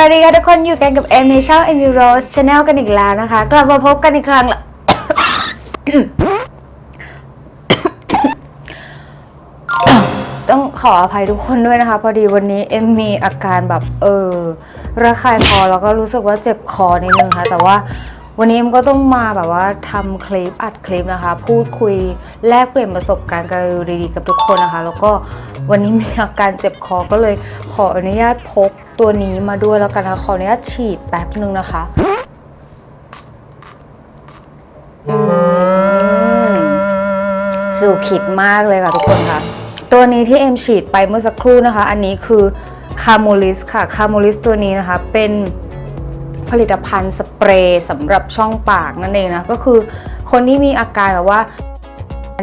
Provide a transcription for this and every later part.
สวัสดีค่ะทุกคนอยู่กันกับเอ็มในช่อง Amy Rose Channel กันอีกแล้วนะคะ กลับมาพบกันอีกครั้งละต้องขออภัยทุกคนด้วยนะคะ พอดีวันนี้เอ็มมีอาการแบบเออระคายคอแล้วก็รู้สึกว่าเจ็บคอนิดนึงค่ะ แต่ว่า วันนี้เอ็มก็ต้องมาแบบว่าทำคลิปอัดคลิปนะคะ พูดคุยแลกเปลี่ยนประสบการณ์กันดีๆกับทุกคนนะคะ แล้วก็วันนี้มีอาการเจ็บคอก็เลยขออนุญาตพกตัวนี้มาด้วยแล้วกันนะคะขออนุญาตฉีดแป๊บนึงนะคะสูขิดมากเลยค่ะทุกคนค่ะ ตัวนี้ที่เอ็มฉีดไปเมื่อสักครู่นะคะ อันนี้คือคาโมลิสค่ะคาโมลิสตัวนี้นะคะเป็น ผลิตภัณฑ์สเปรย์สำหรับช่องปากนั่นเองนะก็คือคนที่มีอาการแบบว่า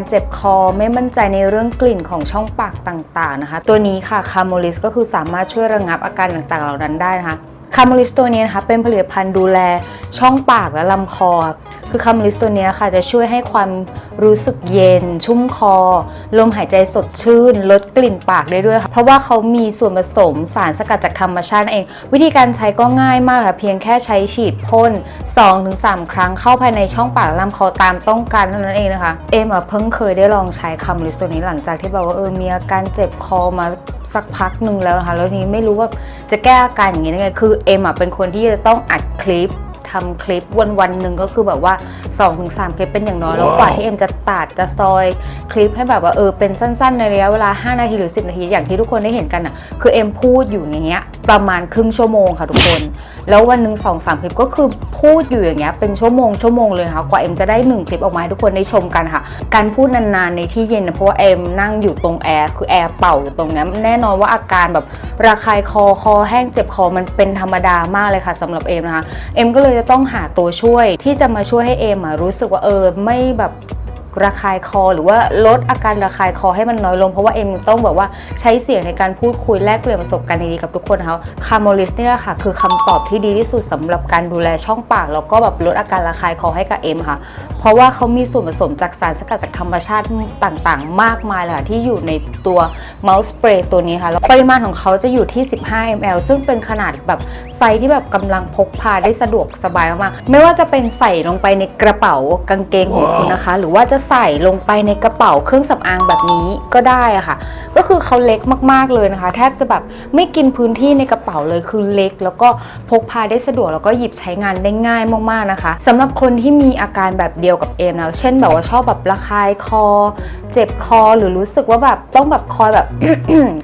เจ็บคอไม่มั่นใจในเรื่องกลิ่นของช่องปากต่างๆนะคะ ตัวนี้ค่ะคาโมลิสก็คือสามารถช่วยระงับอาการต่างๆ เหล่านั้นได้นะคะคาโมลิสตัวนี้นะคะเป็นผลิตภัณฑ์ดูแลช่องปากและลำคอ คือคาโมลิสตัวนี้ค่ะจะช่วยให้ความรู้สึกเย็น ชุ่มคอ ลมหายใจสดชื่น ลดกลิ่นปากได้ด้วยค่ะ เพราะว่าเขามีส่วนผสมสารสกัดจากธรรมชาติเอง วิธีการใช้ก็ง่ายมากค่ะ เพียงแค่ใช้ฉีดพ่น 2-3 ครั้งเข้าภายในช่องปากลำคอตามต้องการเท่านั้นเองนะคะ เอมอะเพิ่งเคยได้ลองใช้คาโมลิสตัวนี้หลังจากที่แบบว่าเออมีอาการเจ็บคอมาสักพักหนึ่งแล้วนะคะแล้วนี้ไม่รู้ว่าจะแก้อาการอย่างนี้ได้ไงคือเอมอเป็นคนที่จะต้องอัดคลิป ทำคลิปวันวันๆหนึ่งก็คือแบบว่า 2-3 คลิปเป็นอย่างน้อย แล้วกว่าที่เอ็มจะตัดจะซอยคลิปให้แบบว่าเออเป็นสั้นๆ ในระยะเวลา 5 นาทีหรือ 10 นาทีอย่างที่ทุกคนได้เห็นกันอะคือเอ็มพูดอยู่อย่างเงี้ย ประมาณครึ่งชั่วโมงค่ะทุกคน แล้ววันหนึ่งสองสามคลิปก็คือพูดอยู่อย่างเงี้ยเป็นชั่วโมงชั่วโมงเลยค่ะกว่าเอ็มจะได้หนึ่งคลิปออกมาให้ทุกคนได้ชมกันค่ะ การพูดนานๆในที่เย็นนะเพราะว่าเอ็มนั่งอยู่ตรงแอร์คือแอร์เป่าอยู่ตรงเนี้ยแน่นอนว่าอาการแบบระคายคอคอแห้งเจ็บคอมันเป็นธรรมดามากเลยค่ะสำหรับเอ็มนะคะเอ็มก็เลยจะต้องหาตัวช่วยที่จะมาช่วยให้เอ็มรู้สึกว่าเออไม่แบบ ระคายคอ หรือว่าลดอาการระคายคอให้มันน้อยลง เพราะว่าเอ็มต้องแบบว่าใช้เสียงในการพูดคุยแลกเปลี่ยนประสบการณ์ดีๆกับทุกคนเขาคาโมลิสเนี่ยแหละค่ะ คือคำตอบที่ดีที่สุดสำหรับการดูแลช่องปาก แล้วก็แบบลดอาการระคายคอให้กับเอ็มค่ะ เพราะว่าเขามีส่วนผสมจากสารสกัดจากธรรมชาติต่างๆ มากมายเลยค่ะที่อยู่ในตัวเมาส์สเปรย์ตัวนี้ค่ะแล้วปริมาณของเขาจะอยู่ที่ 15 ml ซึ่งเป็นขนาดแบบไซส์ที่แบบกำลังพกพาได้สะดวกสบายมากๆไม่ว่าจะเป็นใส่ลงไปในกระเป๋ากางเกงของคุณนะคะ หรือว่าจะใส่ลงไปในกระเป๋าเครื่องสำอางแบบนี้ก็ได้อะค่ะ ก็คือเขาเล็กมากๆเลยนะคะ แทบจะแบบไม่กินพื้นที่ในกระเป๋าเลยคือเล็ก แล้วก็พกพาได้สะดวกแล้วก็หยิบใช้งานได้ง่ายมากๆนะคะสำหรับคนที่มีอาการแบบเดียวกับเอมนะเช่นแบบว่าชอบแบบระคายคอ เจ็บคอหรือรู้สึกว่าแบบต้องแบบคอยแบบ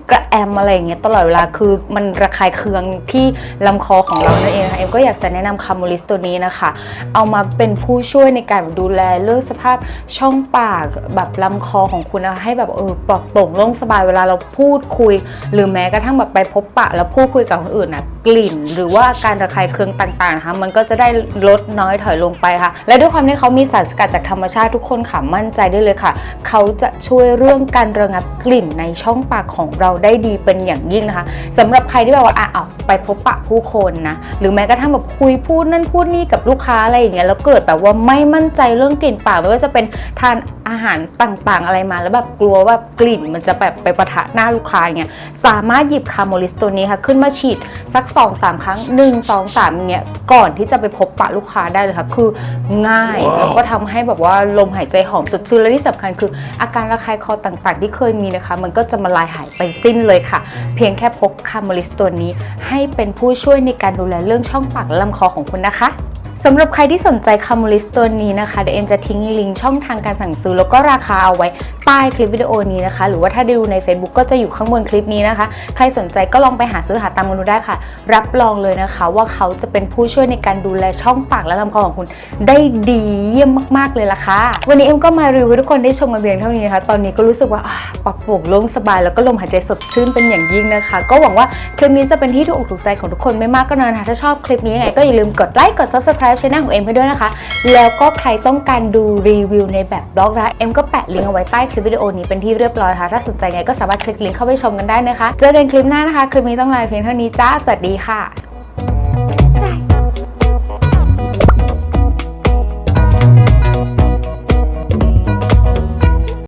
กระแอมอะไรอย่างเงี้ยตลอดเวลาคือมันระคายเคืองที่ลำคอของเรานั่นเองนะะเอ็มก็อยากจะแนะนำคาโมลิสตัวนี้นะคะ เอามาเป็นผู้ช่วยในการดูแลเรื่องสภาพช่ององปากแบบลำคอของคุณนะคะให้แบบเออปลอดโปร่งโล่งสบายเวลาเราพูดคุย หรือแม้กระทั่งแบบไปพบปะ แล้วพูดคุยกับคนอื่นนะกลิ่น หรือว่าการระคายเคืองต่างๆนะคะมันก็จะได้ลดน้อยถอยลงไปค่ะ และด้วยความที่เขามีสารสกัดจากธรรมชาติทุกคนค่ะมั่นใจได้เลยค่ะ เขาจะช่วยเรื่องการระงับกลิ่นในช่องปากของเราได้ดีเป็นอย่างยิ่งนะคะสำหรับใครที่แบบว่าอะเอาไปพบปะผู้คนนะ หรือแม้กระทั่งแบบคุยพูดนั่นพูดนี่กับลูกค้าอะไรอย่างเงี้ยแล้วเกิดแบบว่าไม่มั่นใจเรื่องกลิ่นปากไม่ว่าจะเป็นทานอาหารต่างๆอะไรมา แล้วแบบกลัวว่ากลิ่นมันจะแบบไปปะทะหน้าลูกค้าอย่างเงี้ยสามารถหยิบคาโมลิสตัวนี้ค่ะ ขึ้นมาฉีดสัก 2-3 ครั้ง 1 2 3อย่างเงี้ยก่อนที่จะไปพบปะลูกค้าได้เลยค่ะ คือง่ายแล้วก็ทำให้แบบว่าลมหายใจหอมสดชื่นและที่สำคัญคืออาการระคายคอต่างๆ ที่เคยมีนะคะ มันก็จะมาลายหายไปสิ้นเลยค่ะ เพียงแค่พกคาโมลิสตัวนี้ให้เป็นผู้ช่วยในการดูแลเรื่องช่องปากและลำคอของคุณนะคะ สำหรับใครที่สนใจคาโมลิสตัวนี้นะคะ เดี๋ยวเอ็มจะทิ้งลิงก์ช่องทางการสั่งซื้อ แล้วก็ราคาเอาไว้ใต้คลิปวิดีโอนี้นะคะ หรือว่าถ้าได้ดูใน Facebook ก็จะอยู่ข้างบนคลิปนี้นะคะ ใครสนใจก็ลองไปหาซื้อหาตามกันดูได้ค่ะ รับรองเลยนะคะ ว่าเขาจะเป็นผู้ช่วยในการดูแลช่องปากและลำคอของคุณ ได้ดีเยี่ยมมาก ๆเลยล่ะค่ะ วันนี้เอ็มก็มารีวิวให้ทุกคนได้ชมกันเพียงเท่านี้นะคะ ตอนนี้ก็รู้สึกว่าปลอดโปร่งโล่งสบาย แล้วก็ลมหายใจสดชื่นเป็นอย่างยิ่งนะคะ ก็หวังว่าคลิปนี้จะเป็นที่ถูกอกถูกใจของทุกคนไม่มากก็น้อยนะคะถ้าชอบคลิปนี้ยังไงก็อย่าลืมกดไลค์กด subscribe ช่องของเอ็มให้ด้วยนะคะ แล้วก็ใครต้องการดูรีวิวในแบบบล็อกนะเอ็มก็แปะลิงก์เอาไว้ใต้คลิปวิดีโอนี้เป็นที่เรียบร้อยค่ะ ถ้าสนใจไงก็สามารถคลิกลิงก์เข้าไปชมกันได้นะคะ เจอกันคลิปหน้านะคะ คลิปนี้ต้องลาเพียงเท่านี้จ้า สวัสดีค่ะ